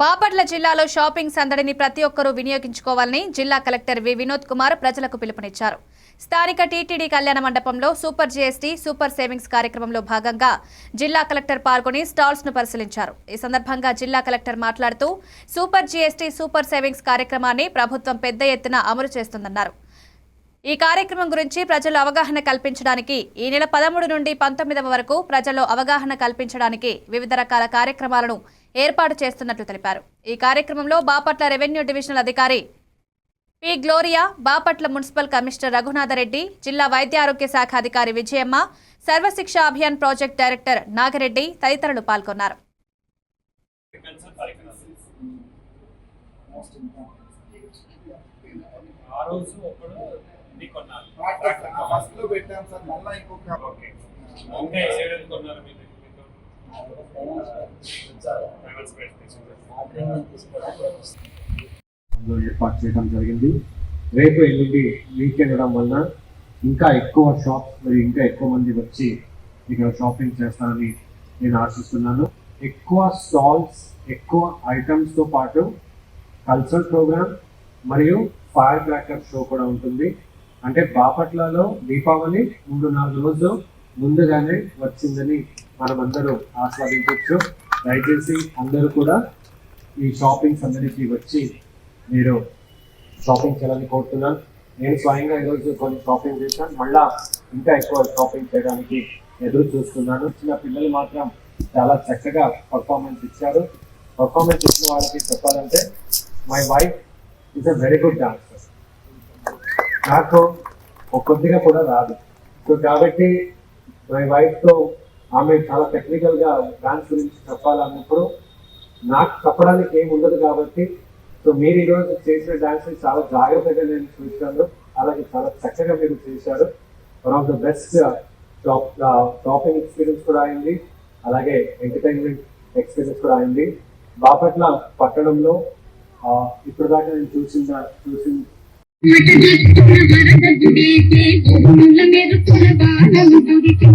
బాపట్ల జిల్లాలో షాపింగ్ సందడిని ప్రతి ఒక్కరూ వినియోగించుకోవాలని జిల్లా కలెక్టర్ వి. వినోద్ కుమార్ ప్రజలకు పిలుపునిచ్చారు. స్థానిక టీటీడీ కళ్యాణ మండపంలో సూపర్ జీఎస్టీ సూపర్ సేవింగ్స్ కార్యక్రమంలో భాగంగా జిల్లా కలెక్టర్ పాల్గొని స్టాల్స్ను పరిశీలించారు. ఈ సందర్భంగా జిల్లా కలెక్టర్ మాట్లాడుతూ సూపర్ జీఎస్టీ సూపర్ సేవింగ్స్ కార్యక్రమాన్ని ప్రభుత్వం పెద్ద ఎత్తున అమలు చేస్తుందన్నారు. ఈ కార్యక్రమం గురించి ప్రజలు అవగాహన కల్పించడానికి ఈ నెల పదమూడు నుండి పంతొమ్మిదవ వరకు ప్రజల్లో అవగాహన కల్పించడానికి వివిధ రకాల కార్యక్రమాలను ఏర్పాటు చేస్తున్నట్లు తెలిపారు. ఈ కార్యక్రమంలో బాపట్ల రెవెన్యూ డివిజనల్ అధికారి P Gloria Bapatla municipal commissioner Raghunathareddy జిల్లా వైద్య ఆరోగ్య శాఖ అధికారి విజయమ్మ సర్వశిక్ష అభియాన్ ప్రాజెక్ట్ డైరెక్టర్ నాగరెడ్డి తదితరులు పాల్గొన్నారు. ఆ రోజు ఒకడు ఇది కొన్నారు ఫస్ట్లో పెట్టాం సార్ మళ్ళీ ఇంకొక ఓకే ఇంకా ఏడు కొన్నారు మీరు? మీకు ట్రావెల్స్లో ఏర్పాటు చేయడం జరిగింది. రేపు ఎల్లుండి వీకెండ్ ఉండడం వలన ఇంకా ఎక్కువ షాప్స్ మరియు ఇంకా ఎక్కువ మంది వచ్చి ఇక్కడ షాపింగ్ చేస్తారని నేను ఆశిస్తున్నాను. ఎక్కువ స్టాల్స్ ఎక్కువ ఐటమ్స్తో పాటు కల్చరల్ ప్రోగ్రామ్ మరియు ఫైర్ క్రాకర్ షో కూడా ఉంటుంది. అంటే బాపట్లలో దీపావళి మూడు నాలుగు రోజులు ముందుగానే వచ్చిందని మనమందరూ ఆస్వాదించవచ్చు దయచేసి అందరూ కూడా ఈ షాపింగ్స్ అందరికీ వచ్చి మీరు షాపింగ్ చేయాలని కోరుతున్నాను. నేను స్వయంగా ఈరోజు కొన్ని షాపింగ్ చేశాను. మళ్ళా ఇంకా ఎక్కువ షాపింగ్ చేయడానికి ఎదురు చూస్తున్నాను. చిన్న పిల్లలు మాత్రం చాలా చక్కగా పర్ఫార్మెన్స్ ఇచ్చారు. పర్ఫార్మెన్స్ ఇచ్చిన వాళ్ళకి చెప్పాలంటే my wife is a very good dance నాకు ఒక్కొద్దిగా కూడా రాదు. సో కాబట్టి మై వైఫ్తో ఆమె చాలా టెక్నికల్గా డాన్స్ గురించి చెప్పాలన్నప్పుడు నాకు చెప్పడానికి ఏమి ఉండదు కాబట్టి సో మీరు ఈరోజు చేసిన డాన్స్ చాలా జాగ్రత్తగా నేను చూశాను. అలాగే చాలా చక్కగా మీరు చేశారు. One of the best shopping experience కూడా అయింది. అలాగే ఎంటర్టైన్మెంట్ ఎక్స్పీరియన్స్ కూడా అయింది. బాపట్ల పట్టణంలో uh, ఇప్పుడు దాకా నేను చూసిన చూసిన మటగట్టున వరద గుడేసే భూముల మెరుపుల బాణం దొరికి